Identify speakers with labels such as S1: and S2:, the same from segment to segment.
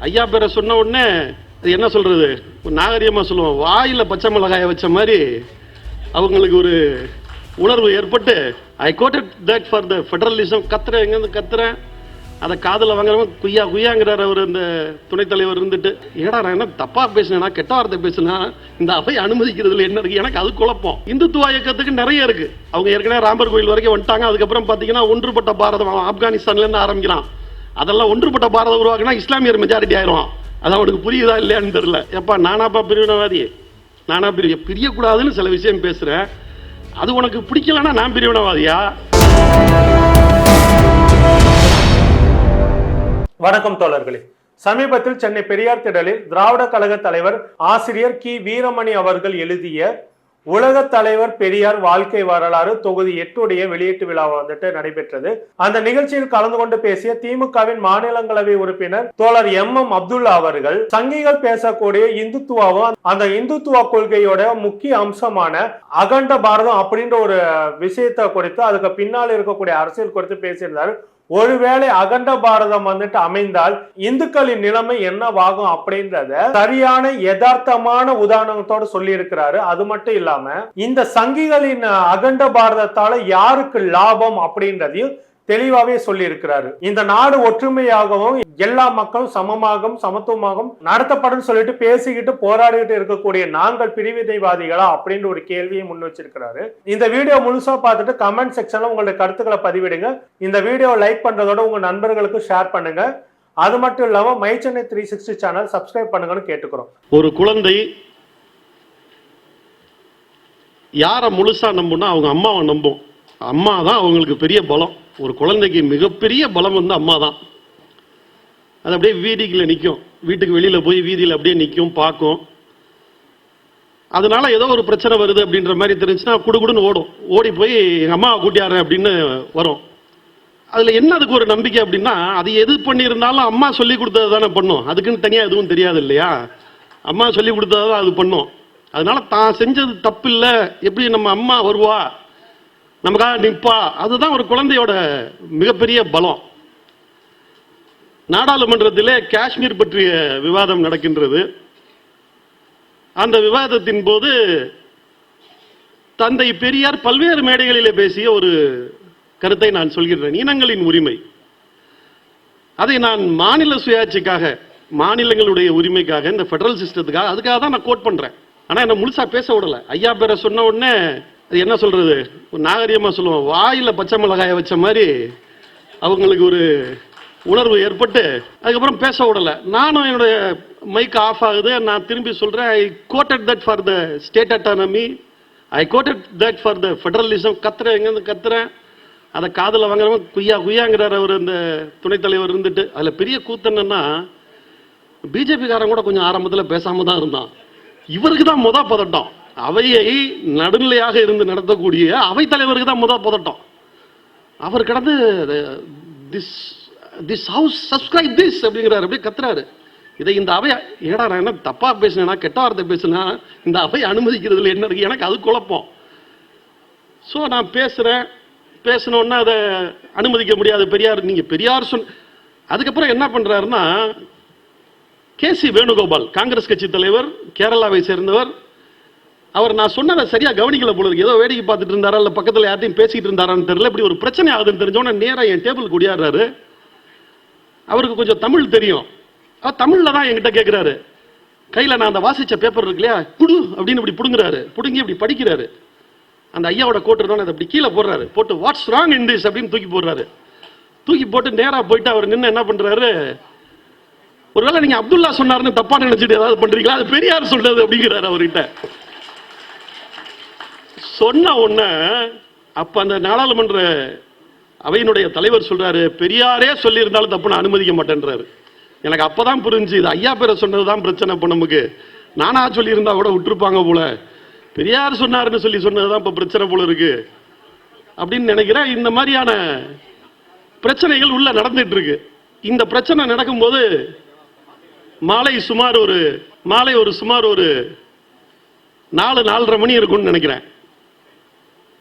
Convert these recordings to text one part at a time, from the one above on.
S1: ஐயா பேரை சொன்ன உடனே அது என்ன சொல்றது? ஒரு நாகரிகமா சொல்லுவோம். வாயில பச்சை மிளகாய வச்ச மாதிரி அவங்களுக்கு ஒரு உணர்வு ஏற்பட்டு I quoted that for the federalism கத்துறேன். எங்கேருந்து கத்துறேன்? அதை காதில் வாங்குறவங்க குய்யா குய்யாங்கிறார் அவர் அந்த துணைத் தலைவர் இருந்துட்டு. ஏடா நான் என்ன தப்பாக பேசினேனா? கெட்ட வார்த்தை பேசினா? இந்த அவை அனுமதிக்கிறதுல என்ன இருக்கு? எனக்கு அது குழப்பம். இந்துத்துவ இயக்கத்துக்கு நிறைய இருக்கு. அவங்க ஏற்கனவே ராமர் கோயில் வரைக்கும் வந்துட்டாங்க. அதுக்கப்புறம் பார்த்தீங்கன்னா ஒன்றுபட்ட பாரதம் அவன் இருந்து ஆரம்பிக்கிறான். அதெல்லாம் ஒன்றுபட்ட பாரதம் உருவாக்குனா இஸ்லாமியர் மெஜாரிட்டி ஆயிரும். அது அவனுக்கு புரியுதா இல்லையான்னு தெரியல. எப்பா நானாப்பா பிரிவினவாதி? நானா பிரிய பிரியக்கூடாதுன்னு சில விஷயம் பேசுறேன். அது உனக்கு பிடிக்கலன்னா நான் பிரிவினவாதியா?
S2: வணக்கம் தோழர்களே. சமீபத்தில் சென்னை பெரியார் திடலில் திராவிட கழக தலைவர் ஆசிரியர் கி. வீரமணி அவர்கள் எழுதிய உலக தலைவர் பெரியார் வாழ்க்கை வரலாறு தொகுதி எட்டுடைய வெளியீட்டு விழா வந்துட்டு நடைபெற்றது. அந்த நிகழ்ச்சியில் கலந்து கொண்டு பேசிய திமுகவின் மாநிலங்களவை உறுப்பினர் தோழர் எம் எம் அப்துல்லா அவர்கள் சங்கிகள் பேசக்கூடிய இந்துத்துவாவும் அந்த இந்துத்துவ கொள்கையோட முக்கிய அம்சமான அகண்ட பாரதம் அப்படின்ற ஒரு விஷயத்தை குறித்து அதுக்கு பின்னால் இருக்கக்கூடிய அரசியல் குறித்து பேசியிருந்தாரு. ஒருவேளை அகண்ட பாரதம் வந்துட்டு அமைந்தால் இந்துக்களின் நிலைமை என்னவாகும் அப்படின்றத சரியான யதார்த்தமான உதாரணத்தோட சொல்லி இருக்கிறாரு அது மட்டும் இல்லாம இந்த சங்கிகளின் அகண்ட பாரதத்தால யாருக்கு லாபம் அப்படின்றதையும் தெளிவாவே சொல்லி இருக்கிறாரு இந்த நாடு ஒற்றுமையாகவும் எல்லா மக்களும் சமமாகவும் சமத்துவமாகவும் நடத்தப்படும் சொல்லிட்டு பேசிக்கிட்டு போராடிக்கிட்டு இருக்கக்கூடிய நாங்கள் பிரிவினைவாதிகளா அப்படின்ற ஒரு கேள்வியை முன் வச்சிருக்கிறாரு. இந்த வீடியோ முழுசா பார்த்துட்டு கமெண்ட் செக்ஷன்ல உங்களுடைய கருத்துக்களை பதிவிடுங்க. இந்த வீடியோ லைக் பண்றதோட உங்க நண்பர்களுக்கு ஷேர் பண்ணுங்க. அது மட்டும் இல்லாம my Chennai three sixty channel subscribe பண்ணுங்கன்னு கேட்டுக்கிறோம்.
S1: ஒரு குழந்தை யாரை முழுசா நம்புனா அவங்க அம்மாவை நம்பும். அம்மா தான் அவங்களுக்கு பெரிய பலம். ஒரு குழந்தைக்கு மிகப்பெரிய பலம் வந்து அம்மா தான். அது அப்படியே வீதிக்குள்ள நிற்கும் வீட்டுக்கு வெளியில் போய் வீதியில் அப்படியே நிற்கும் பார்க்கும். அதனால ஏதோ ஒரு பிரச்சனை வருது அப்படின்ற மாதிரி தெரிஞ்சுன்னா குடுகுடுன்னு ஓடும். ஓடி போய் எங்கள் அம்மாவை கூட்டியாரேன் அப்படின்னு வரும். அதில் என்ன அதுக்கு ஒரு நம்பிக்கை அப்படின்னா அது எது பண்ணியிருந்தாலும் அம்மா சொல்லி கொடுத்தது தானே பண்ணும். அதுக்குன்னு தனியாக எதுவும் தெரியாது இல்லையா? அம்மா சொல்லி கொடுத்தது தான் அது பண்ணும். அதனால தான் செஞ்சது தப்பு இல்லை எப்படி நம்ம அம்மா வருவா? நமக்காக நிற்பா. அதுதான் ஒரு குழந்தையோட மிகப்பெரிய பலம். நாடாளுமன்றத்திலே காஷ்மீர் பற்றிய விவாதம் நடக்கின்றது. அந்த விவாதத்தின் போது தந்தை பெரியார் பல்வேறு மேடைகளிலே பேசிய ஒரு கருத்தை நான் சொல்கிறேன் இனங்களின் உரிமை. அதை நான் மாநில சுயாட்சிக்காக மாநிலங்களுடைய உரிமைக்காக இந்த ஃபெடரல் சிஸ்டத்துக்காக அதுக்காக தான் நான் கோட் பண்றேன். ஆனா என்ன முழுசா பேச விடல. ஐயா பேரை சொன்ன உடனே அது என்ன சொல்றது? ஒரு நாகரிகமா சொல்லுவோம். வாயில பச்சை மிளகாய வச்ச மாதிரி அவங்களுக்கு ஒரு உணர்வு ஏற்பட்டு அதுக்கப்புறம் பேச விடல. நானும் என்னுடைய மைக் ஆஃப் ஆகுது. நான் திரும்பி சொல்றேன் I quoted that for the state autonomy I quoted that for the federalism கத்துறேன். எங்கேருந்து கத்துறேன்? அதை காதில் வாங்குறவங்க குய்யா குய்யாங்கிறார் அவர். அந்த துணைத் தலைவர் இருந்துட்டு அதில் பெரிய கூத்து என்னன்னா பிஜேபிக்காரன் கூட கொஞ்சம் ஆரம்பத்தில் பேசாம தான் இருந்தான். இவருக்கு தான் மொதல் பதட்டம். அவையை நடுநிலையாக இருந்து நடத்தக்கூடிய அவை தலைவருக்கு தான் முதல் புதட்டம். அவர் கடந்து this this house subscribe this அப்படிங்கிறாரு. அப்படியே கத்துறாரு. இதை இந்த அவை ஏடா நான் என்ன தப்பா பேசினேன்னா கெட்ட வார்த்தை பேசினா இந்த அவை அனுமதிக்கிறதுல என்ன இருக்கு? எனக்கு அது குழப்பம். ஸோ நான் பேசுறேன். பேசணுன்னா அதை அனுமதிக்க முடியாது. பெரியார் நீங்க பெரியார் சொன்ன அதுக்கப்புறம் என்ன பண்றாருன்னா கே சி வேணுகோபால் காங்கிரஸ் கட்சி தலைவர் கேரளாவை சேர்ந்தவர் அவர் நான் சொன்னதை சரியா கவனிக்கல போல இருக்கு. ஏதோ வேடிக்கை பார்த்துட்டு இருந்தாரா இல்ல பக்கத்துல யார்ட்டையும் பேசிட்டு இருந்தாரான்னு தெரியல. இப்படி ஒரு பிரச்சனை ஆகுதுன்னு தெரிஞ்சோன்னே நேரா என் டேபிள் குடியாடுறாரு. அவருக்கு கொஞ்சம் தமிழ் தெரியும். அவர் தமிழ்ல தான் என்கிட்ட கேட்கிறாரு கையில நான் அந்த வாசிச்ச பேப்பர் இருக்கு இல்லையா? குடு அப்படின்னு இப்படி புடுங்குறாரு. புடுங்கி இப்படி படிக்கிறாரு. அந்த ஐயாவோட கோட்டுறதோட அதை அப்படி கீழே போடுறாரு. போட்டு வாட்ஸ் ராங் இன் திஸ் அப்படின்னு தூக்கி போடுறாரு. தூக்கி போட்டு நேரா போயிட்டு அவர் நின்று என்ன பண்றாரு? ஒருவேளை நீங்க அப்துல்லா சொன்னாருன்னு தப்பா நினைச்சிட்டு ஏதாவது பண்றீங்களா? அது பெரியார் சொல்றது அப்படிங்கிறாரு அவர்கிட்ட. சொன்ன உடனே அப்ப அந்த நாடாளுமன்ற அவையினுடைய தலைவர் சொல்றாரு பெரியாரே சொல்லியிருந்தாலும் தப்பு நான் அனுமதிக்க மாட்டேன்றாரு. எனக்கு அப்பதான் புரிஞ்சு இது ஐயா பேரை சொன்னதுதான் பிரச்சனை இப்போ நமக்கு. நானா சொல்லியிருந்தா கூட விட்டுருப்பாங்க போல. பெரியார் சொன்னாருன்னு சொல்லி சொன்னதுதான் இப்ப பிரச்சனை போல இருக்கு. அப்படின்னு நினைக்கிறேன் இந்த மாதிரியான பிரச்சனைகள் உள்ள நடந்துட்டு இருக்கு. இந்த பிரச்சனை நடக்கும்போது மாலை சுமார் ஒரு மாலை ஒரு சுமார் ஒரு நாலு நாலரை மணி இருக்கும்னு நினைக்கிறேன்.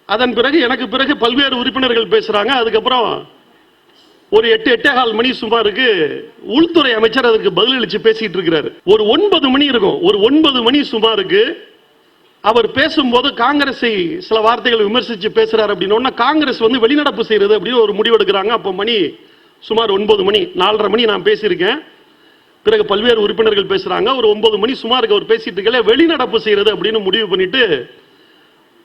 S1: அதன் பிறகு எனக்கு பிறகு பல்வேறு உறுப்பினர்கள் பேசுறாங்க. அதுக்கப்புறம் ஒரு எட்டு எட்டே கால் மணி சுமாருக்கு உள்துறை அமைச்சர் அதுக்கு பதிலளிச்சு பேசிட்டு இருக்கிறாரு. ஒரு ஒன்பது மணி இருக்கும். ஒரு ஒன்பது மணி சுமாருக்கு அவர் பேசும்போது காங்கிரஸை சில வார்த்தைகள் விமர்சித்து பேசுகிறார் அப்படின்னா காங்கிரஸ் வந்து வெளிநடப்பு செய்கிறது அப்படின்னு ஒரு முடிவு எடுக்கிறாங்க. அப்போ மணி சுமார் ஒன்பது மணி நாலரை மணி நான் பேசியிருக்கேன். பிறகு பல்வேறு உறுப்பினர்கள் பேசுகிறாங்க ஒரு ஒன்பது மணி சுமாருக்கு அவர் பேசிட்டு இருக்கல வெளிநடப்பு செய்கிறது அப்படின்னு முடிவு பண்ணிட்டு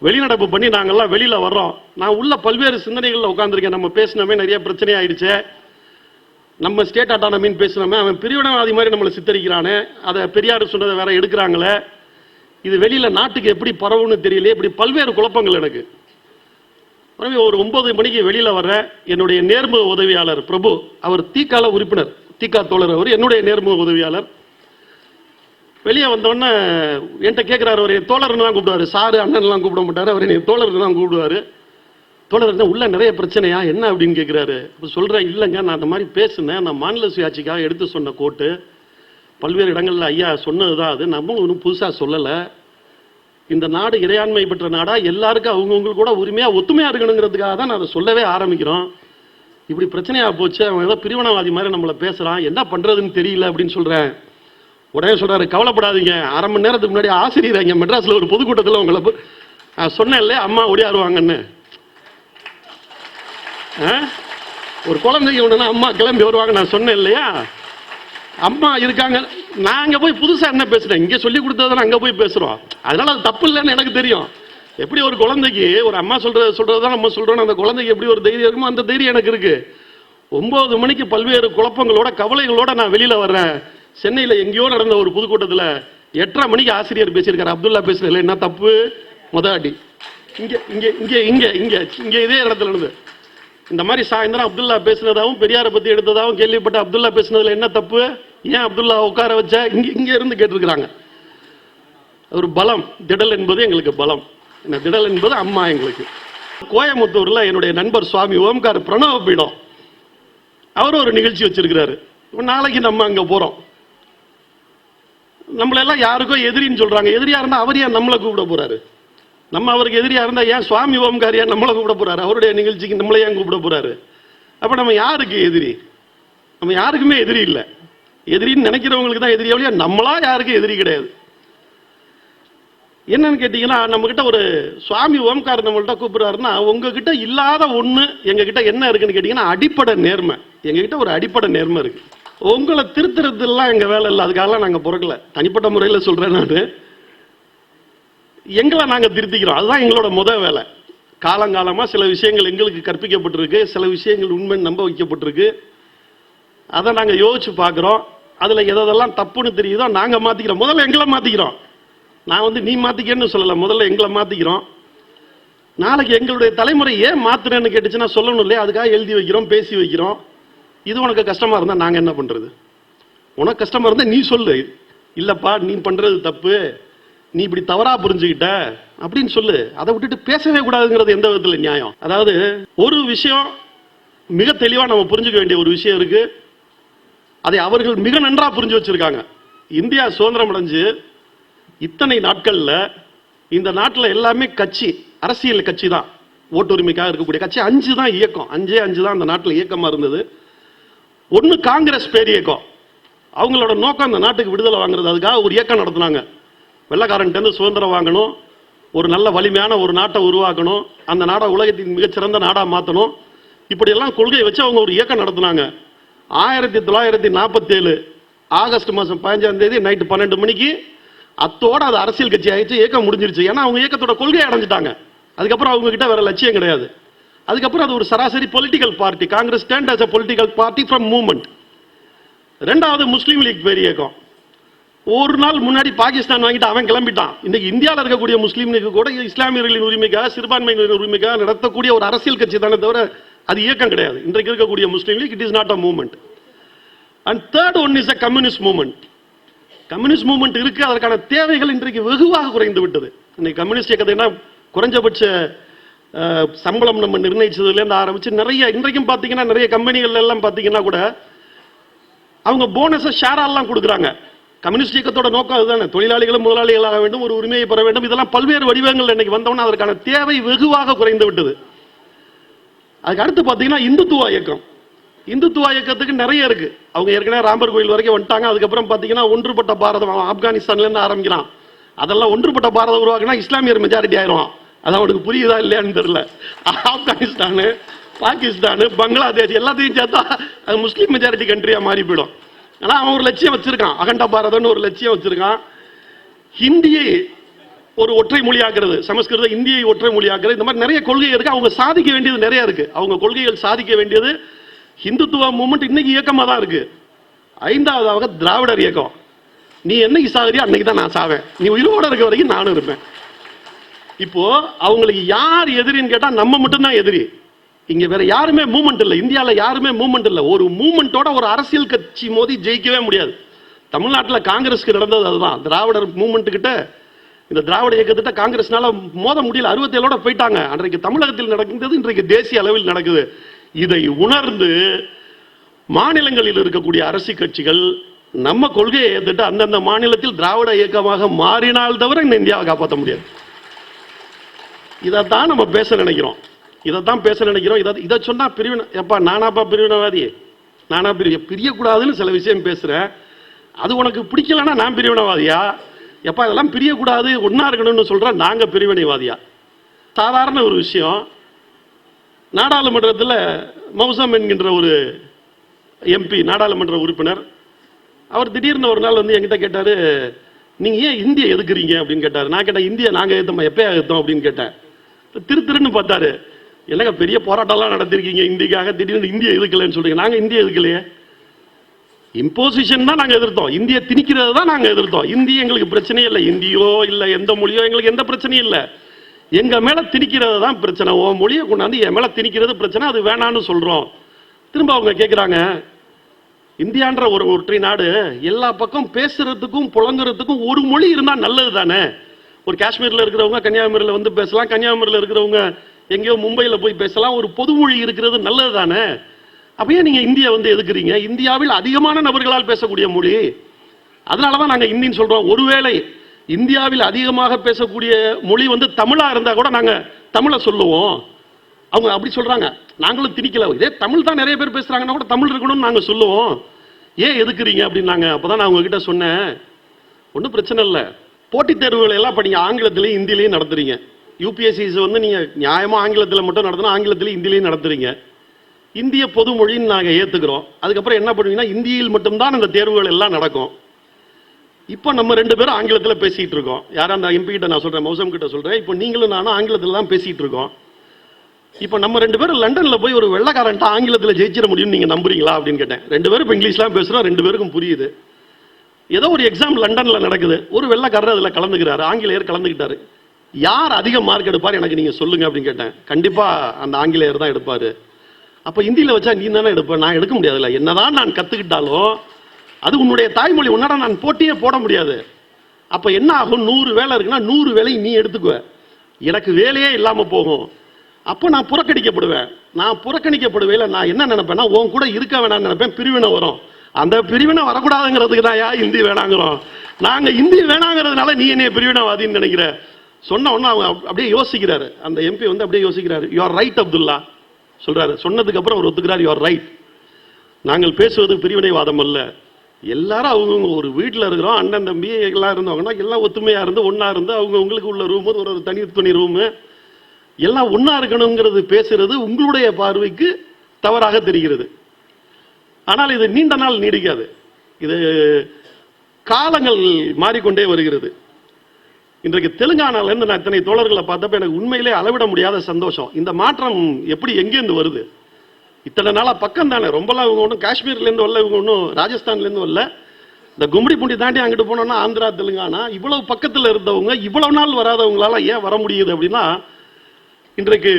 S1: வெளிநடப்பு பண்ணி நாங்கள்லாம் வெளியில் வர்றோம். நான் உள்ள பல்வேறு சிந்தனைகளில் உட்காந்துருக்கேன் நம்ம பேசினமே நிறைய பிரச்சனை ஆயிடுச்சு. நம்ம ஸ்டேட் அட்டானமின்னு பேசினோமே அவன் பிரிவினவாதி மாதிரி நம்மளை சித்தரிக்கிறானே. அதை பெரியார் சொன்னதை வேற எடுக்கிறாங்களே. இது வெளியில் நாட்டுக்கு எப்படி பரவுன்னு தெரியல இப்படி பல்வேறு குழப்பங்கள் எனக்கு. உடனே ஒரு ஒன்பது மணிக்கு வெளியில் வர்ற என்னுடைய நேர்முக உதவியாளர் பிரபு அவர் தீக்கால உறுப்பினர் தீக்கா தோழர் அவர் என்னுடைய நேர்முக உதவியாளர். வெளியே வந்தோடனே என்கிட்ட கேட்குறாரு அவர் என் தோழர்னு தான் கூப்பிடுவாரு. சாரு அண்ணன்லாம் கூப்பிட மாட்டார் அவர் என் தோழர்னு தான் கூப்பிடுவாரு. தோழர் தான் உள்ள நிறைய பிரச்சனையா என்ன அப்படின்னு கேட்குறாரு இப்போ சொல்கிறேன் இல்லைங்க நான் அந்த மாதிரி பேசினேன். நான் மாநில சுயாட்சிக்காக எடுத்து சொன்ன கோட்டு. பல்வேறு இடங்களில் ஐயா சொன்னது தான் அது நம்மளும் ஒன்றும் புதுசாக சொல்லலை. இந்த நாடு இறையாண்மை பெற்ற நாடாக எல்லாருக்கும் அவங்கவுங்களுக்கு கூட உரிமையாக ஒத்துமையாக இருக்கணுங்கிறதுக்காக தான் நான் அதை சொல்லவே ஆரம்பிக்கிறோம். இப்படி பிரச்சனையாக போச்சு. அவன் ஏதோ பிரிவினவாதி மாதிரி நம்மளை பேசுகிறான் என்ன பண்ணுறதுன்னு தெரியல அப்படின்னு சொல்கிறேன் உடனே சொல்கிறாரு கவலைப்படாதீங்க. அரை மணி நேரத்துக்கு முன்னாடி ஆசிரியர் இங்கே மெட்ராஸில் ஒரு பொதுக்கூட்டத்தில் உங்களை நான் சொன்னேன் இல்லையா அம்மா ஓடியாருவாங்கன்னு ஆ? ஒரு குழந்தைங்க உடனே அம்மா கிளம்பி வருவாங்க நான் சொன்னேன் இல்லையா அம்மா இருக்காங்க. நான் அங்கே போய் புதுசாக என்ன பேசுகிறேன் இங்கே சொல்லி கொடுத்ததை அங்கே போய் பேசுகிறோம் அதனால் அது தப்பு இல்லைன்னு எனக்கு தெரியும். எப்படி ஒரு குழந்தைக்கு ஒரு அம்மா சொல்கிறத சொல்கிறது தான் நம்ம சொல்கிறோம் அந்த குழந்தைக்கு எப்படி ஒரு தைரியம் இருக்குமோ அந்த தைரியம் எனக்கு இருக்குது ஒம்பது மணிக்கு பல்வேறு குழப்பங்களோட கவலைகளோட நான் வெளியில் வர்றேன். சென்னையில் எங்கேயோ நடந்த ஒரு பொதுக்கூட்டத்தில் எட்டரை மணிக்கு ஆசிரியர் பேசியிருக்காரு. அப்துல்லா பேசுறதுல என்ன தப்பு? முத அடி. இங்கே இங்கே இங்கே இங்கே இங்கே இங்கே இதே இடத்துல இருந்து. இந்த மாதிரி சாயந்தரம் அப்துல்லா பேசுனதாகவும் பெரியாரை பற்றி எடுத்ததாகவும் கேள்விப்பட்ட அப்துல்லா பேசுனதில் என்ன தப்பு? ஏன் அப்துல்லா உட்கார வச்ச? இங்கே இங்கே இருந்து கேட்டிருக்கிறாங்க. ஒரு பலம் திடல் என்பது எங்களுக்கு பலம். இந்த திடல் என்பது அம்மா எங்களுக்கு. கோயம்புத்தூரில் என்னுடைய நண்பர் சுவாமி ஓம்கார் பிரணவ பீடம். அவர் ஒரு நிகழ்ச்சி வச்சிருக்கிறாரு. நாளைக்கு நம்ம அங்கே போகிறோம் நம்மளெல்லாம் யாருக்கோ எதிரின்னு சொல்றாங்க. எதிரியா இருந்தால் அவர் ஏன் நம்மளை கூப்பிட போறாரு? நம்ம அவருக்கு எதிரியா இருந்தால் ஏன் சுவாமி ஓம்கார் நம்மளை கூப்பிட போறாரு? அவருடைய நிகழ்ச்சிக்கு நம்மளை ஏன் கூப்பிட போறாரு? அப்ப நம்ம யாருக்கு எதிரி? நம்ம யாருக்குமே எதிரி இல்லை. எதிரின்னு நினைக்கிறவங்களுக்கு தான் எதிரி ஒழிய நம்மளா யாருக்கும் எதிரி கிடையாது. என்னன்னு கேட்டீங்கன்னா நம்ம கிட்ட ஒரு சுவாமி ஓம்கார் நம்மள்கிட்ட கூப்பிடுறாருன்னா உங்ககிட்ட இல்லாத ஒண்ணு எங்க கிட்ட என்ன இருக்குன்னு கேட்டிங்கன்னா அடிப்படை நேர்மை. எங்க கிட்ட ஒரு அடிப்படை நேர்மை இருக்கு. உங்களை திருத்துறதுலாம் எங்க வேலை இல்லை. அதுக்காகலாம் நாங்க பிறக்கல. தனிப்பட்ட முறையில் சொல்றேன் நான். எங்களை நாங்க திருத்திக்கிறோம். அதுதான் எங்களோட முத வேலை. காலங்காலமா சில விஷயங்கள் எங்களுக்கு கற்பிக்கப்பட்டிருக்கு. சில விஷயங்கள் உண்மை நம்ப வைக்கப்பட்டிருக்கு. அதை நாங்க யோசிச்சு பார்க்குறோம். அதுல எதெல்லாம் தப்புன்னு தெரியுதோ நாங்க மாத்திக்கிறோம். முதல்ல எங்களை மாத்திக்கிறோம். நான் வந்து நீ மாத்திக்கன்னு சொல்லல. முதல்ல எங்களை மாத்திக்கிறோம். நாளைக்கு எங்களுடைய தலைமுறை ஏன் மாத்துறேன்னு கேட்டுச்சுன்னா சொல்லணும் இல்லையா? அதுக்காக எழுதி வைக்கிறோம் பேசி வைக்கிறோம். இது உனக்கு கஷ்டமா இருந்தா நாங்க என்ன பண்றது? உனக்கு கஷ்டமா இருந்தா நீ சொல்லு. இல்லப்பா நீ பண்றது தப்பு. நீ இப்படி தவறா புரிஞ்சுக்கிட்ட அப்படின்னு சொல்லு. அதை விட்டுட்டு பேசவே கூடாதுங்கிறது எந்த விதத்துல நியாயம்? அதாவது ஒரு விஷயம் மிக தெளிவா நம்ம புரிஞ்சுக்க வேண்டிய ஒரு விஷயம் இருக்கு. அதை அவர்கள் மிக நன்றா புரிஞ்சு வச்சிருக்காங்க. இந்தியா சுதந்திரம் அடைஞ்சு இத்தனை நாட்கள்ல இந்த நாட்டில் எல்லாமே கட்சி அரசியல் கட்சி தான். ஓட்டுரிமைக்காக இருக்கக்கூடிய கட்சி அஞ்சு தான் இயக்கம். அஞ்சே அஞ்சு தான் அந்த நாட்டில் இயக்கமாக இருந்தது. ஒன்று காங்கிரஸ் பேர் இயக்கம். அவங்களோட நோக்கம் அந்த நாட்டுக்கு விடுதலை வாங்குறது. அதுக்காக ஒரு இயக்கம் நடத்துனாங்க. வெள்ளக்காரன்ட்டு சுதந்திரம் வாங்கணும். ஒரு நல்ல வலிமையான ஒரு நாட்டை உருவாக்கணும். அந்த நாடை உலகத்தின் மிகச்சிறந்த நாடாக மாற்றணும் இப்படியெல்லாம் கொள்கையை வச்சு அவங்க ஒரு இயக்கம் நடத்துனாங்க. ஆயிரத்தி தொள்ளாயிரத்தி நாற்பத்தேழு ஆகஸ்ட் மாதம் பதினஞ்சாம் தேதி நைட்டு பன்னெண்டு மணிக்கு அத்தோட அது அரசியல் கட்சி ஆயிடுச்சு. இயக்கம் முடிஞ்சிருச்சு. ஏன்னா அவங்க இயக்கத்தோட கொள்கையை அடைஞ்சிட்டாங்க. அதுக்கப்புறம் அவங்க கிட்ட வேற லட்சியம் கிடையாது. அதுக்கப்புறம் அது ஒரு சராசரி political party Congress stand as a political party from movement ரெண்டாவது முஸ்லீம் லீக் பெரிய இயக்கம் ஒரு நாள் முன்னாடி பாகிஸ்தான் வாங்கிட்டு அவன் கிளம்பிட்டான். இன்னைக்கு இந்தியாவில் இருக்கக்கூடிய முஸ்லீம்களுக்கு கூட இஸ்லாமியர்களின் உரிமைக்காக சிறுபான்மையினரின் உரிமைக்காக நடத்தக்கூடிய ஒரு அரசியல் கட்சி தானே தவிர அது இயக்கம் கிடையாது. இன்றைக்கு இருக்கக்கூடிய Muslim League it is not a movement and third one is a communist movement communist movement இருக்கு அதற்கான தேவைகள் இன்றைக்கு வெகுவாக குறைந்து விட்டது. இன்னைக்கு கம்யூனிஸ்ட் இயக்கத்தைனா குறைஞ்சபட்ச சம்பளம் நம்ம நிர்ணயிச்சதுலேருந்து ஆரம்பிச்சு நிறைய இன்றைக்கும் பார்த்தீங்கன்னா நிறைய கம்பெனிகள் எல்லாம் பார்த்தீங்கன்னா கூட அவங்க போனஸை ஷேரெல்லாம் கொடுக்குறாங்க. கம்யூனிஸ்ட் இயக்கத்தோட நோக்கம் அதுதானே. தொழிலாளிகளும் முதலாளிகளாக வேண்டும் ஒரு உரிமையை பெற வேண்டும். இதெல்லாம் பல்வேறு வடிவங்கள் இன்னைக்கு வந்தோம்னா அதற்கான தேவை வெகுவாக குறைந்து விட்டது. அதுக்கு அடுத்து பார்த்தீங்கன்னா இந்துத்துவ இயக்கம். இந்துத்துவ இயக்கத்துக்கு நிறைய இருக்கு. அவங்க ஏற்கனவே ராமர் கோயில் வரைக்கும் வந்துட்டாங்க. அதுக்கப்புறம் பார்த்தீங்கன்னா ஒன்றுபட்ட பாரதம் ஆப்கானிஸ்தான்லேருந்து ஆரம்பிக்கிறான். அதெல்லாம் ஒன்றுபட்ட பாரதம் உருவாக்குனா இஸ்லாமியர் மெஜாரிட்டி ஆயிரும் அது அவனுக்கு புரியுதா இல்லையான்னு தெரியல. ஆப்கானிஸ்தானு பாகிஸ்தானு பங்களாதேஷ் எல்லாத்தையும் சேர்த்தா அது முஸ்லீம் மெஜாரிட்டி கண்ட்ரியாக மாறி போயிடும். ஆனால் அவன் ஒரு லட்சியம் வச்சிருக்கான். அகண்ட பாரதம்னு ஒரு லட்சியம் வச்சிருக்கான். ஹிந்தியை ஒரு ஒற்றை மொழியாக்குறது சமஸ்கிருத இந்தியை ஒற்றை மொழியாக்குறது இந்த மாதிரி நிறைய கொள்கை இருக்கு. அவங்க சாதிக்க வேண்டியது நிறைய இருக்கு. அவங்க கொள்கைகள் சாதிக்க வேண்டியது ஹிந்துத்துவ மூமெண்ட் இன்னைக்கு இயக்கமாக தான் இருக்கு. ஐந்தாவதாக திராவிடர் இயக்கம். நீ என்னைக்கு சாகுறியோ அன்னைக்கு தான் நான் சாவேன். நீ உயிரோட இருக்க வரைக்கும் நானும் இருப்பேன். இப்போ அவங்களுக்கு யார் எதிரின்னு கேட்டா நம்ம மட்டும்தான் எதிரி. இங்க வேற யாருமே மூமெண்ட் இல்லை. இந்தியாவில் யாருமே மூமெண்ட் இல்லை. ஒரு மூமெண்ட்டோட ஒரு அரசியல் கட்சி மோதி ஜெயிக்கவே முடியாது. தமிழ்நாட்டில் காங்கிரஸ்க்கு நடந்தது அதுதான். திராவிடர் மூமெண்ட் கிட்ட இந்த திராவிட இயக்கத்திட்ட காங்கிரஸ்னால மோத முடியல. அறுபத்தேழோட போயிட்டாங்க. அன்றைக்கு தமிழகத்தில் நடந்தது இன்றைக்கு தேசிய அளவில் நடக்குது. இதை உணர்ந்து மாநிலங்களில் இருக்கக்கூடிய அரசு கட்சிகள் நம்ம கொள்கையை ஏற்றுட்டு அந்தந்த மாநிலத்தில் திராவிட இயக்கமாக மாறினால் தவிர இந்த இந்தியாவை காப்பாற்ற முடியாது. இதை தான் நம்ம பேச நினைக்கிறோம். இதை தான் பேச நினைக்கிறோம். இதை இதை சொன்னால் பிரிவினை எப்பா நானாப்பா பிரிவினவாதி? நானா பிரிய பிரியக்கூடாதுன்னு சில விஷயம் பேசுகிறேன் அது உனக்கு பிடிக்கலன்னா நான் பிரிவினவாதியா? எப்பா இதெல்லாம் பிரியக்கூடாது ஒன்றா இருக்கணும்னு சொல்கிறேன் நாங்கள் பிரிவினைவாதியா? சாதாரண ஒரு விஷயம். நாடாளுமன்றத்தில் மௌசம் என்கின்ற ஒரு எம்பி நாடாளுமன்ற உறுப்பினர் அவர் திடீர்னு ஒரு நாள் வந்து என்கிட்ட கேட்டார் நீங்கள் ஏன் இந்தியை எதுக்குறீங்க? அப்படின்னு கேட்டார். நான் கேட்டேன் இந்தியை நாங்கள் ஏற்றோம் எப்போ ஏற்றோம் அப்படின்னு கேட்டேன். திரு திருன்னு பார்த்தாரு. என்னங்க பெரிய போராட்டம்லாம் நடத்திருக்கீங்க? இந்திக்காக திடீர்னு இந்தியா எதுக்கலன்னு சொல்றீங்க. நாங்கள் இந்தியா எதுக்கலையே இம்போசிஷன் தான் நாங்கள் எதிர்த்தோம். இந்தியை திணிக்கிறது தான் நாங்கள் எதிர்த்தோம். இந்தி எங்களுக்கு பிரச்சனையே இல்லை. இந்தியோ இல்லை எந்த மொழியோ எங்களுக்கு எந்த பிரச்சனையும் இல்லை. எங்கள் மேலே திணிக்கிறது தான் பிரச்சனை. ஓ மொழியை கொண்டாந்து என் மேலே திணிக்கிறது பிரச்சனை. அது வேணான்னு சொல்கிறோம் திரும்ப அவங்க கேட்குறாங்க இந்தியான்ற ஒரு ஒற்றை நாடு எல்லா பக்கம் பேசுறதுக்கும் புழங்குறதுக்கும் ஒரு மொழி இருந்தால் நல்லது தானே ஒரு காஷ்மீரில் இருக்கிறவங்க கன்னியாகுமரியில வந்து பேசலாம். கன்னியாகுமரியில இருக்கிறவங்க எங்கேயோ மும்பையில் போய் பேசலாம். ஒரு பொது மொழி இருக்கிறது நல்லது தானே அப்பயே நீங்கள் இந்தியா வந்து எதுக்குறீங்க? இந்தியாவில் அதிகமான நபர்களால் பேசக்கூடிய மொழி. அதனால தான் நாங்கள் இந்தின்னு சொல்கிறோம் ஒருவேளை இந்தியாவில் அதிகமாக பேசக்கூடிய மொழி வந்து தமிழாக இருந்தால் கூட நாங்கள் தமிழை சொல்லுவோம். அவங்க அப்படி சொல்கிறாங்க நாங்களும் திணிக்கல. இதே தமிழ் தான் நிறைய பேர் பேசுகிறாங்கன்னா கூட தமிழ் இருக்கணும்னு நாங்கள் சொல்லுவோம். ஏன் எதுக்குறீங்க? அப்படின்னாங்க. அப்போ தான் நான் உங்ககிட்ட சொன்னேன். ஒன்றும் பிரச்சனை இல்லை. போட்டித் தேர்வுகளை எல்லாம் படிங்க ஆங்கிலத்திலையும் இந்தியிலையும் நடத்துறீங்க. யூபிஎஸ்சிஸ் வந்து நீங்கள் நியாயமாக ஆங்கிலத்தில் மட்டும் நடத்தினா ஆங்கிலத்திலையும் இந்தியிலையும் நடத்துறீங்க. இந்திய பொது மொழின்னு நாங்கள் ஏற்றுக்கிறோம் அதுக்கப்புறம் என்ன பண்ணுவீங்கன்னா இந்தியில் மட்டும்தான் இந்த தேர்வுகள் எல்லாம் நடக்கும். இப்போ நம்ம ரெண்டு பேரும் ஆங்கிலத்தில் பேசிகிட்டு இருக்கோம். யாரும் அந்த எம்பி கிட்ட நான் சொல்கிறேன் மௌசம் கிட்ட சொல்கிறேன் இப்போ நீங்களும் நானும் ஆங்கிலத்தில் தான் பேசிகிட்டு இருக்கோம். இப்போ நம்ம ரெண்டு பேரும் லண்டனில் போய் ஒரு வெள்ளக்காரன்ட்ட ஆங்கிலத்தில் ஜெயிச்சிட முடியும்னு நீங்கள் நம்புறீங்களா அப்படின்னு கேட்டேன். ரெண்டு பேரும் இப்போ இங்கிலீஷ்லாம் பேசுகிறோம் ரெண்டு பேருக்கும் புரியுது. ஏதோ ஒரு எக்ஸாம் லண்டனில் நடக்குது. ஒரு வெள்ளக்காரர் அதில் கலந்துக்கிறாரு. ஆங்கிலேயர் கலந்துக்கிட்டாரு. யார் அதிக மார்க் எடுப்பார் எனக்கு நீங்கள் சொல்லுங்க அப்படின்னு கேட்டேன். கண்டிப்பாக அந்த ஆங்கிலேயர் தான் எடுப்பார். அப்போ இந்தியில் வச்சா நீ தானே எடுப்ப? நான் எடுக்க முடியாதுல்ல. என்னதான் நான் கற்றுக்கிட்டாலும் அது உன்னுடைய தாய்மொழி. உன்னோட நான் போட்டியே போட முடியாது. அப்போ என்ன ஆகும்? நூறு வேலை இருக்குன்னா நூறு வேலையும் நீ எடுத்துக்குவ. எனக்கு வேலையே இல்லாமல் போகும். அப்போ நான் புறக்கணிக்கப்படுவேன். நான் புறக்கணிக்கப்படுவேல நான் என்ன நினைப்பேன்னா உன் கூட இருக்க வேணாம்னு நினைப்பேன். பிரிவினை வரும். அந்த பிரிவினை வரக்கூடாதுங்கிறதுக்கு தான் யா இந்தி வேணாங்கிறோம்? நாங்கள் இந்தி வேணாங்கிறதுனால நீ என்னைய பிரிவினைவாதின்னு நினைக்கிற? சொன்ன உடனே அவங்க அப்~ அப்படியே யோசிக்கிறாரு. அந்த எம்பி வந்து அப்படியே யோசிக்கிறாரு. யுவர் ரைட் அப்துல்லா சொல்கிறாரு சொன்னதுக்கு அப்புறம் அவர் ஒத்துக்கிறார். யுவர் ரைட் நாங்கள் பேசுவது பிரிவினைவாதம் அல்ல. எல்லாரும் அவங்கவுங்க ஒரு வீட்டில் இருக்கிறோம். அண்ணன் தம்பி எல்லாம் இருந்தவங்கன்னா எல்லாம் ஒத்துமையாக இருந்து ஒன்றா இருந்து அவங்க உங்களுக்கு உள்ள ரூம் ஒரு ஒரு தனி துணி ரூமு எல்லாம் ஒன்றா இருக்கணுங்கிறது பேசுறது உங்களுடைய பார்வைக்கு தவறாக தெரிகிறது. ஆனால் இது நீண்ட நாள் நீடிக்காது. இது காலங்கள் மாறிக்கொண்டே வருகிறது. இன்றைக்கு தெலுங்கானாலேருந்து நான் இத்தனை தோழர்களை பார்த்தப்ப எனக்கு உண்மையிலே அளவிட முடியாத சந்தோஷம். இந்த மாற்றம் எப்படி எங்கேருந்து வருது? இத்தனை நாளாக பக்கம் தானே ரொம்பலாம் இவங்க ஒன்றும் காஷ்மீர்லேருந்து வரல இவங்க ஒன்றும் ராஜஸ்தான்லேருந்து வரல. இந்த கும்படி பூண்டி தாண்டி அங்கிட்டு போனோம்னா ஆந்திரா தெலுங்கானா இவ்வளவு பக்கத்தில் இருந்தவங்க இவ்வளவு நாள் வராதவங்களால ஏன் வர முடியுது அப்படின்னா இன்றைக்கு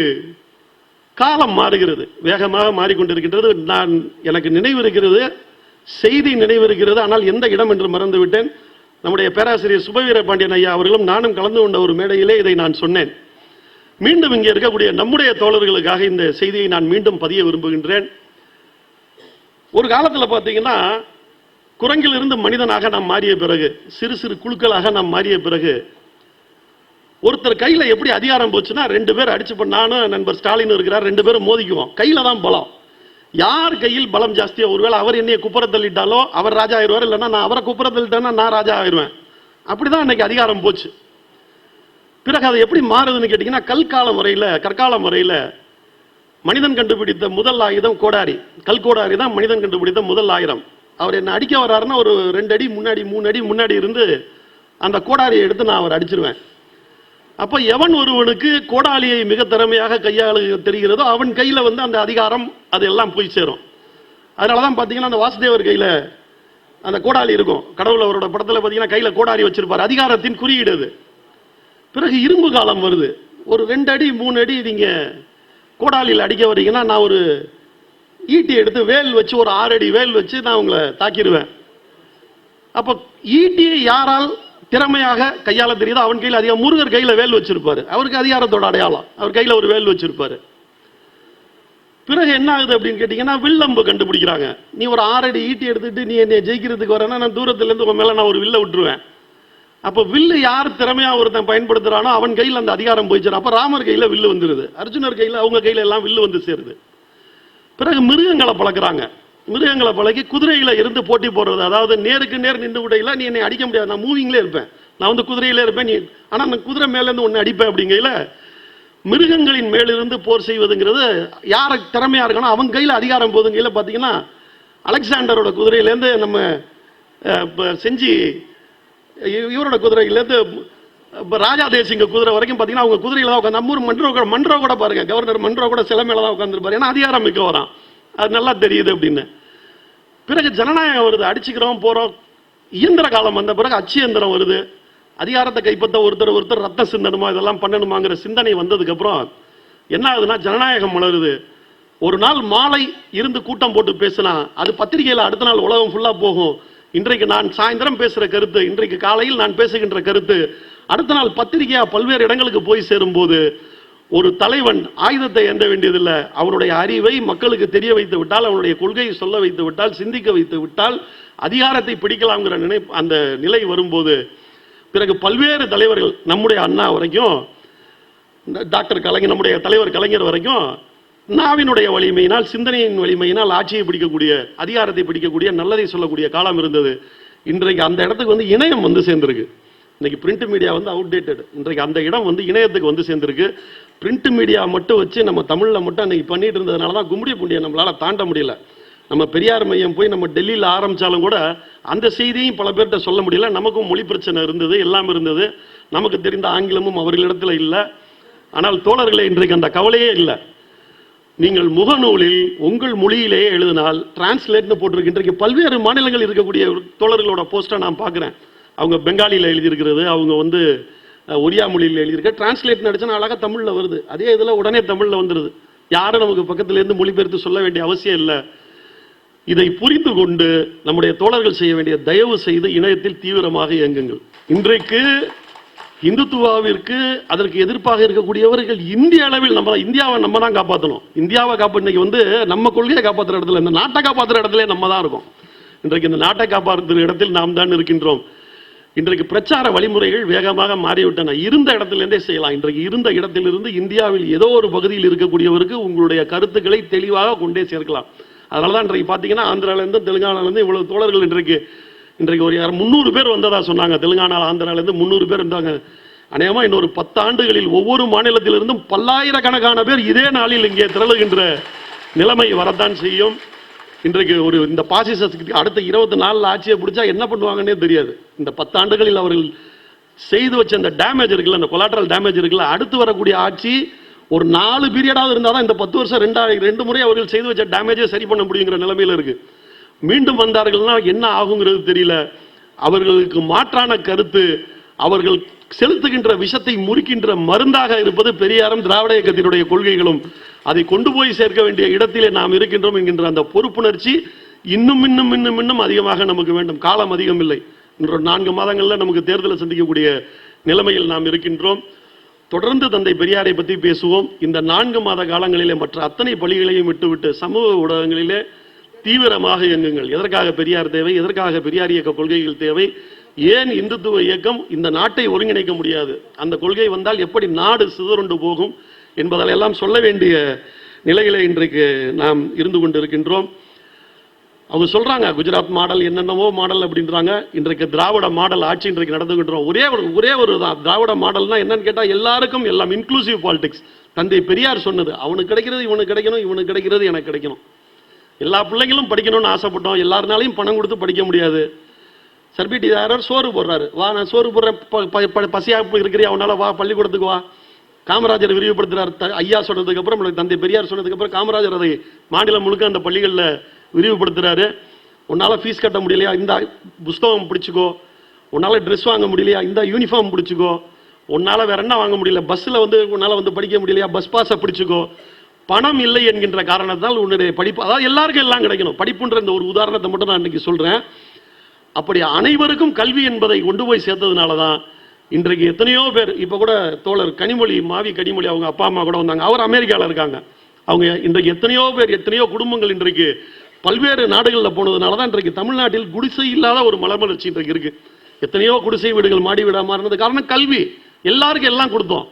S1: காலம் மாறுகிறது வேகமாக மாறிக்கொண்டிருக்கின்றது. நான் எனக்கு நினைவு இருக்கிறது செய்தி நினைவு இருக்கிறது. ஆனால் எந்த இடம் என்று மறந்துவிட்டேன். நம்முடைய பேராசிரியர் சுபவீர பாண்டியன் ஐயா அவர்களும் நானும் கலந்து கொண்ட ஒரு மேடையிலே இதை நான் சொன்னேன். மீண்டும் இங்கே இருக்கக்கூடிய நம்முடைய தோழர்களுக்காக இந்த செய்தியை நான் மீண்டும் பதிய விரும்புகின்றேன். ஒரு காலத்தில் பார்த்தீங்கன்னா குரங்கிலிருந்து மனிதனாக நாம் மாறிய பிறகு சிறு சிறு குழுக்களாக நாம் மாறிய பிறகு ஒருத்தர் கையில் எப்படி அதிகாரம் போச்சுன்னா ரெண்டு பேர் அடிச்சு பண்ண நானும் நண்பர் ஸ்டாலின் இருக்கிறார் ரெண்டு பேரும் மோதிக்குவோம். கையில் தான் பலம். யார் கையில் பலம் ஜாஸ்தியா ஒருவேளை அவர் என்னைய குப்புற தள்ளிட்டாலோ அவர் ராஜா ஆயிடுவார் இல்லைன்னா நான் அவரை குப்புற தள்ளிட்டேன்னா நான் ராஜா ஆயிடுவேன். அப்படிதான் அன்னைக்கு அதிகாரம் போச்சு. பிறகு அது எப்படி மாறுதுன்னு கேட்டிங்கன்னா கல்கால முறையில் கற்கால முறையில் மனிதன் கண்டுபிடித்த முதல் ஆயுதம் கோடாரி. கல் கோடாரி தான் மனிதன் கண்டுபிடித்த முதல் ஆயுதம். அவர் என்ன அடிக்க வர்றாருன்னா ஒரு ரெண்டு அடி முன்னாடி மூணு அடி முன்னாடி இருந்து அந்த கோடாரியை எடுத்து நான் அவர் அடிச்சிருவேன். அப்ப எவன் ஒருவனுக்கு கோடாலியை மிக திறமையாக கையாளு தெரிகிறதோ அவன் கையில வந்து அந்த அதிகாரம் அது எல்லாம் போய் சேரும். அதனால தான் பார்த்தீங்கன்னா அந்த வாசுதேவர் கையில அந்த கோடாலி இருக்கும். கடவுள் அவரோட படத்துல பார்த்தீங்கன்னா கையில கோடாலி வச்சிருப்பார். அதிகாரத்தின் குறியீடு அது. பிறகு இரும்பு காலம் வருது. ஒரு ரெண்டு அடி மூணு அடி நீங்க கோடாலியில் அடிக்க வரீங்கன்னா நான் ஒரு ஈட்டி எடுத்து வேல் வச்சு ஒரு ஆறு அடி வேல் வச்சு நான் உங்களை தாக்கிடுவேன். அப்போ ஈட்டியை யாரால் திறமையாக கையாள தெரியுது? அவன் கையில் அதிகம் முருகர் கையில் வேல் வச்சிருப்பாரு. அவருக்கு அதிகாரத்தோட அடையாளம். அவர் கையில் ஒரு வேல் வச்சிருப்பாரு. பிறகு என்ன ஆகுது அப்படின்னு கேட்டீங்கன்னா வில்லம்பு கண்டுபிடிக்கிறாங்க. நீ ஒரு ஆறடி ஈட்டி எடுத்துட்டு நீ என்னை ஜெயிக்கிறதுக்கு வரேன்னா நான் தூரத்துலேருந்து உன் மேலே நான் ஒரு வில்ல விட்டுருவேன். அப்போ வில்லு யார் திறமையாக ஒருத்தன் பயன்படுத்துறானோ அவன் கையில் அந்த அதிகாரம் போயிச்சு அப்போ ராமர் கையில் வில்லு வந்துடுது அர்ஜுனர் கையில் அவங்க கையில எல்லாம் வில்லு வந்து சேருது. பிறகு மிருகங்களை பழக்கிறாங்க. மிருகங்களை பழக்கி குதிரையில இருந்து போட்டி போடுறது. அதாவது நேருக்கு நேர் நின்று விடையில நீ என்னை அடிக்க முடியாது. நான் மூவிங்லேயே இருப்பேன். நான் வந்து குதிரையிலே இருப்பேன். நீ ஆனால் நான் குதிரை மேலேருந்து இருந்து அடிப்பேன் அப்படிங்கையில மிருகங்களின் மேலிருந்து போர் செய்வதுங்கிறது யார திறமையா இருக்கணும் அவன் கையில் அதிகாரம் போதுங்கையில் பார்த்தீங்கன்னா அலெக்சாண்டரோட குதிரையிலேருந்து நம்ம இப்போ செஞ்சு இவரோட குதிரையிலேருந்து இப்போ ராஜா தேசிங்க குதிரை வரைக்கும் பார்த்தீங்கன்னா அவங்க குதிரையில தான் உட்காந்து நம்ம ஊர் மன்றோ கூட மன்றோ கூட பாருங்க. கவர்னர் மன்றோ கூட சில மேலே தான் உட்காந்துருப்பாரு ஏன்னா அதிகாரம் மிக்க வரான் அது நல்லா தெரியுது அப்படின்னு. பிறகு ஜனநாயகம் வருது அடிச்சுக்கிறோம் போறோம். இயந்திர காலம் வந்த பிறகு அச்சு இயந்திரம் வருது. அதிகாரத்தை கைப்பற்ற ஒருத்தர் ஒருத்தர் ரத்த சிந்தனமோ இதெல்லாம் பண்ணணுமாங்கிற சிந்தனை வந்ததுக்கு அப்புறம் என்ன ஆகுதுன்னா ஜனநாயகம் மலருது. ஒரு நாள் மாலை இருந்து கூட்டம் போட்டு பேசினா அது பத்திரிகையில் அடுத்த நாள் உலகம் ஃபுல்லா போகும். இன்றைக்கு நான் சாயந்தரம் பேசுகிற கருத்து இன்றைக்கு காலையில் நான் பேசுகின்ற கருத்து அடுத்த நாள் பத்திரிகையாக பல்வேறு இடங்களுக்கு போய் சேரும்போது ஒரு தலைவன் ஆயுதத்தை ஏந்த வேண்டியதில்லை. அவனுடைய அறிவை மக்களுக்கு தெரிய வைத்து விட்டால் அவனுடைய கொள்கையை சொல்ல வைத்து விட்டால் சிந்திக்க வைத்து விட்டால் அதிகாரத்தை பிடிக்கலாம்ங்கிற நினை அந்த நிலை வரும்போது பிறகு பல்வேறு தலைவர்கள் நம்முடைய அண்ணா வரைக்கும் டாக்டர் கலைஞர் நம்முடைய தலைவர் கலைஞர் வரைக்கும் நாவினுடைய வலிமையினால் சிந்தனையின் வலிமையினால் ஆட்சியை பிடிக்கக்கூடிய அதிகாரத்தை பிடிக்கக்கூடிய நல்லதை சொல்லக்கூடிய காலம் இருந்தது. இன்றைக்கு அந்த இடத்துக்கு வந்து இணையம் வந்து சேர்ந்திருக்கு. இன்னைக்கு பிரிண்ட் மீடியா வந்து அவுடேட்டட் இன்றைக்கு அந்த இடம் வந்து இணையத்துக்கு வந்து சேர்ந்திருக்கு. பிரிண்ட் மீடியா மட்டும் வச்சு நம்ம தமிழில் மட்டும் அன்னைக்கு பண்ணிட்டு இருந்ததுனால தான் கும்மிடி பூண்டியை நம்மளால் தாண்ட முடியல. நம்ம பெரியார் மையம் போய் நம்ம டெல்லியில் ஆரம்பித்தாலும் கூட அந்த செய்தியும் பல பேர்கிட்ட சொல்ல முடியல. நமக்கும் மொழி பிரச்சனை இருந்தது எல்லாம் இருந்தது. நமக்கு தெரிந்த ஆங்கிலமும் அவர்களிடத்தில் இல்லை. ஆனால் தோழர்களே இன்றைக்கு அந்த கவலையே இல்லை. நீங்கள் முகநூலில் உங்கள் மொழியிலேயே எழுதினால் டிரான்ஸ்லேட்னு போட்டிருக்கு. இன்றைக்கு பல்வேறு மாநிலங்கள் இருக்கக்கூடிய தோழர்களோட போஸ்ட்டை நான் பார்க்குறேன். அவங்க பெங்காலியில் எழுதியிருக்கிறது. அவங்க வந்து ஒரியா மொழியில் எழுதியிருக்க. டிரான்ஸ்லேட் நடிச்சா அழகாக தமிழில் வருது. அதே இதில் உடனே தமிழில் வந்துடுது யாரும் நமக்கு பக்கத்துலேருந்து மொழிபெயர்த்து சொல்ல வேண்டிய அவசியம் இல்லை. இதை புரிந்து கொண்டு நம்முடைய தோழர்கள் செய்ய வேண்டிய தயவு செய்து இணையத்தில் தீவிரமாக இயங்குங்கள். இன்றைக்கு இந்துத்துவாவிற்கு அதற்கு எதிர்ப்பாக இருக்கக்கூடியவர்கள் இந்திய அளவில் நம்ம இந்தியாவை நம்ம தான் காப்பாற்றணும் இந்தியாவை காப்பா இன்னைக்கு வந்து நம்ம கொள்கையை காப்பாற்றுற இடத்துல இந்த நாட்டை காப்பாற்றுற இடத்துல நம்ம தான் இருக்கோம். இன்றைக்கு இந்த நாட்டை காப்பாற்றுற இடத்தில் நாம் தான் இருக்கின்றோம். இன்றைக்கு பிரச்சார வழிமுறைகள் வேகமாக மாறிவிட்டன. இருந்த இடத்திலிருந்தே செய்யலாம். இன்றைக்கு இருந்த இடத்திலிருந்து இந்தியாவில் ஏதோ ஒரு பகுதியில் இருக்கக்கூடியவருக்கு உங்களுடைய கருத்துக்களை தெளிவாக கொண்டே சேர்க்கலாம். அதனால தான் இன்றைக்கு பார்த்தீங்கன்னா ஆந்திராலேருந்து தெலுங்கானாலேருந்து இவ்வளவு தோழர்கள் இன்றைக்கு இன்றைக்கு ஒரு யார் முந்நூறு பேர் வந்ததா சொன்னாங்க. தெலுங்கானா ஆந்திராலேருந்து முந்நூறு பேர் இருந்தாங்க. அநேகமாக இன்னொரு பத்தாண்டுகளில் ஒவ்வொரு மாநிலத்திலிருந்தும் பல்லாயிரக்கணக்கான பேர் இதே நாளில் இங்கே திரளுகின்ற நிலைமை வரத்தான் செய்யும். இன்றைக்கு ஒரு இந்த பாசிசத்துக்கு அடுத்த இருபத்தி நாலில் ஆட்சியை பிடிச்சா என்ன பண்ணுவாங்கன்னே தெரியாது. இந்த பத்தாண்டுகளில் அவர்கள் செய்து வச்ச அந்த டேமேஜ் இருக்குல்ல அந்த கொலாட்ரல் டேமேஜ் இருக்குல்ல அடுத்து வரக்கூடிய ஆட்சி ஒரு நாலு பீரியடாவது இருந்தால் தான் இந்த பத்து வருஷம் ரெண்டாயிரம் ரெண்டு முறை அவர்கள் செய்து வச்ச டேமேஜை சரி பண்ண முடியுங்கிற நிலைமையில் இருக்கு. மீண்டும் வந்தார்கள்னா என்ன ஆகுங்கிறது தெரியல. அவர்களுக்கு மாற்றான கருத்து அவர்கள் செலுத்துகின்ற விஷத்தை முறிக்கின்ற மருந்தாக இருப்பது பெரியாரும் திராவிட இயக்கத்தினுடைய கொள்கைகளும். அதை கொண்டு போய் சேர்க்க வேண்டிய இடத்திலே நாம் இருக்கின்றோம் என்கின்ற அந்த பொறுப்புணர்ச்சி இன்னும் இன்னும் இன்னும் இன்னும் அதிகமாக நமக்கு வேண்டும். காலம் அதிகம் இல்லை. இன்னொரு நான்கு மாதங்களில் நமக்கு தேர்தலை சந்திக்கக்கூடிய நிலைமையில் நாம் இருக்கின்றோம். தொடர்ந்து தந்தை பெரியாரை பற்றி பேசுவோம். இந்த நான்கு மாத காலங்களிலே மற்ற அத்தனை பள்ளிகளையும் விட்டுவிட்டு சமூக ஊடகங்களிலே தீவிரமாக இயங்குங்கள். எதற்காக பெரியார் தேவை? எதற்காக பெரியார் இயக்க கொள்கைகள் தேவை? ஏன் இந்துத்துவ இயக்கம் இந்த நாட்டை ஒருங்கிணைக்க முடியாது? அந்த கொள்கை வந்தால் எப்படி நாடு சிதறுண்டு போகும் என்பதெல்லாம் சொல்ல வேண்டிய நிலையிலே இன்றைக்கு நாம் இருந்து கொண்டு இருக்கின்றோம் அவங்க சொல்றாங்க குஜராத் மாடல் என்னென்னவோ மாடல் அப்படின்றாங்க. இன்றைக்கு திராவிட மாடல் ஆட்சி இன்றைக்கு நடந்துகின்றோம் ஒரே ஒரு ஒரே ஒரு தான். திராவிட மாடல்னா என்னன்னு கேட்டால் எல்லாருக்கும் எல்லாம் இன்க்ளூசிவ் பாலிடிக்ஸ் தந்தை பெரியார் சொன்னது அவனுக்கு கிடைக்கிறது இவனுக்கு கிடைக்கணும் இவனுக்கு கிடைக்கிறது எனக்கு கிடைக்கணும். எல்லா பிள்ளைங்களும் படிக்கணும்னு ஆசைப்பட்டோம். எல்லாருனாலையும் பணம் கொடுத்து படிக்க முடியாது. சர்பிட்டி சோறு போடுறாரு. வா நான் சோறு போடுறேன். ப- ப- ப- பசியா இருக்கிறியா? அவனால வா பள்ளிக்கூடத்துக்கு வா. காமராஜர் விரிவுபடுத்துறார். த- ஐயா சொன்னதுக்கு அப்புறம் நம்மளுக்கு தந்தை பெரியார் சொன்னதுக்கு அப்புறம் காமராஜர் அதை மாநிலம் முழுக்க அந்த பள்ளிகளில் விரிவுபடுத்துறாரு. உன்னால ஃபீஸ் கட்ட முடியலையா? இந்த புஸ்தகம் பிடிச்சிக்கோ. உன்னால ட்ரெஸ் வாங்க முடியலையா? இந்த யூனிஃபார்ம் பிடிச்சிக்கோ. உன்னால வேற என்ன வாங்க முடியல? பஸ்ஸில் வந்து உன்னால வந்து படிக்க முடியலையா? பஸ் பாஸை பிடிச்சிக்கோ. பணம் இல்லை என்கின்ற காரணத்தால் உன்னுடைய படிப்பு அதாவது எல்லாருக்கும் எல்லாம் கிடைக்கணும். படிப்புன்ற இந்த ஒரு உதாரணத்தை மட்டும் நான் இன்னைக்கு சொல்றேன். அப்படி அனைவருக்கும் கல்வி என்பதை கொண்டு போய் சேர்த்ததுனால தான் இன்றைக்கு எத்தனையோ பேர் இப்போ கூட தோழர் கனிமொழி மாவி கனிமொழி அவங்க அப்பா அம்மா கூட வந்தாங்க. அவர் அமெரிக்காவில் இருக்காங்க. அவங்க இன்றைக்கு எத்தனையோ பேர் எத்தனையோ குடும்பங்கள் இன்றைக்கு பல்வேறு நாடுகளில் போனதுனால தான் இன்றைக்கு தமிழ்நாட்டில் குடிசை இல்லாத ஒரு மலமலர்ச்சி இன்றைக்கு இருக்கு. எத்தனையோ குடிசை வீடுகள் மாடி வீடாக மாறினது காரணம் கல்வி. எல்லாருக்கும் எல்லாம் கொடுத்தோம்.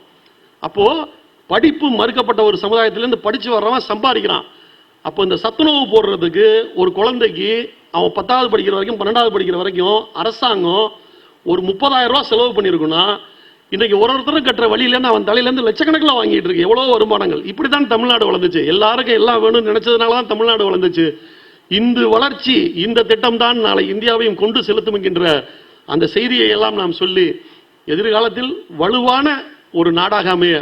S1: அப்போது படிப்பு மறுக்கப்பட்ட ஒரு சமுதாயத்திலேருந்து படித்து வர்றவன் சம்பாதிக்கிறான். அப்போ இந்த சத்துணவு போடுறதுக்கு ஒரு குழந்தைக்கு அவன் பத்தாவது படிக்கிற வரைக்கும் பன்னெண்டாவது படிக்கிற வரைக்கும் அரசாங்கம் ஒரு முப்பதாயிரம் ரூபா செலவு பண்ணியிருக்குன்னா இன்றைக்கி ஒரு ஒருத்தரும் கட்டுற வழியிலேருந்து அவன் தலையிலேருந்து லட்சக்கணக்கில் வாங்கிட்டு இருக்கு. எவ்வளோ வருமானங்கள். இப்படி தான் தமிழ்நாடு வளர்ந்துச்சு. எல்லாருக்கும் எல்லாம் வேணும்னு நினைச்சதுனால தான் தமிழ்நாடு வளர்ந்துச்சு. இந்த வளர்ச்சி இந்த திட்டம் தான் நாளை இந்தியாவையும் கொண்டு செலுத்தும் என்கின்ற அந்த செய்தியை எல்லாம் நாம் சொல்லி எதிர்காலத்தில் வலுவான ஒரு நாடாக அமைய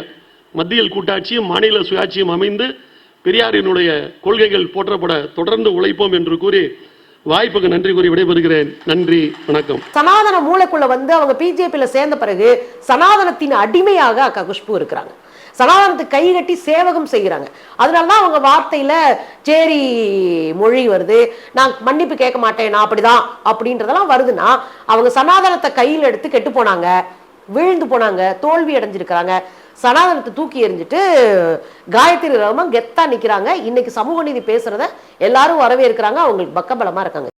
S1: மத்தியில் கூட்டாட்சியும் மாநில சுயாட்சியும் அமைந்து பெரியாரினுடைய கொள்கைகள் போற்றப்பட தொடர்ந்து உழைப்போம் என்று கூறி வாய்ப்புக்கு நன்றி கூறி விடைபெறுகிறேன். நன்றி வணக்கம்.
S3: சனாதன மூளைக்குள்ள வந்து அவங்க பிஜேபியில சேர்ந்த பிறகு சனாதனத்தின் அடிமையாக அக்கா குஷ்பு இருக்கிறாங்க. சனாதனத்துக்கு கை கட்டி சேவகம் செய்கிறாங்க. அதனால தான் அவங்க வார்த்தையில சேரி மொழி வருது. நான் மன்னிப்பு கேட்க மாட்டேன். நான் அப்படிதான். அப்படின்றதெல்லாம் வருதுன்னா அவங்க சனாதனத்தை கையில் எடுத்து கெட்டு போனாங்க. விழுந்து போனாங்க தோல்வி அடைஞ்சிருக்கிறாங்க. சனாதனத்தை தூக்கி எறிஞ்சிட்டு காயத்ரி ரஹ்மான் கெத்தா நிக்கிறாங்க. இன்னைக்கு சமூக நீதி பேசுறத எல்லாரும் வரவேற்கிறாங்க. அவங்களுக்கு பக்கபலமா இருக்காங்க.